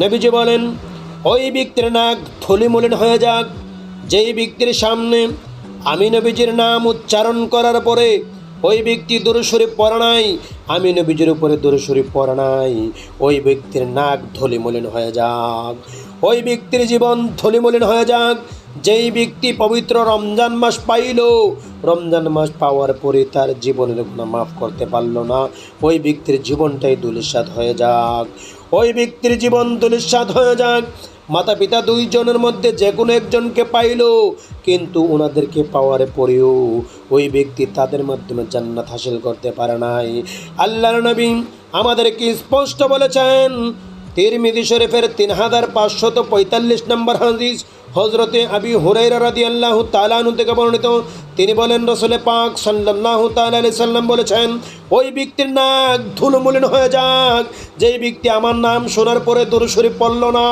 নবীজি বলেন, ওই ব্যক্তির নাক থলিমলিন হয়ে যাক। যেই ব্যক্তির সামনে আমি নবীজির নাম উচ্চারণ করার পরে ওই ব্যক্তি দূরসরে পড়া নাই, আমি নবীজির উপরে দূরসরে পড়া নাই। ওই ব্যক্তির নাক ধলিমলিন হয়ে যাক। ওই ব্যক্তির জীবন ধলিমলিন হয়ে যাক। যেই ব্যক্তি পবিত্র রমজান মাস পাইল, রমজান মাস পাওয়ার পরে তার জীবনের গুণা মাফ করতে পারল না। ওই ব্যক্তির জীবনটাই দুলিশাত হয়ে যাক। ওই ব্যক্তির জীবন দুলিশাত হয়ে যাক। মাতা পিতা দুইজনের মধ্যে যে কোনো একজনকে পাইল, কিন্তু ওনাদেরকে পাওয়ার পরেও ওই ব্যক্তি তাদের মাধ্যমে জান্নাত হাসিল করতে পারে নাই। আল্লাহর নবী আমাদেরকে স্পষ্ট বলেছেন তিরমিদি শরীফের তিন হাজার পাঁচশত পঁয়তাল্লিশ নম্বর হাদিস হজরতে আবি হুরাইরা রাদি আল্লাহ তালানু থেকে বর্ণিত। তিনি বলেন রসুলে পাক সাল্লাহ তালি সাল্লাম বলেছেন, ওই ব্যক্তির নাক ধুলমুলিন হয়ে যাক, যেই ব্যক্তি আমার নাম শোনার পরে দূর শরীফ পড়ল না।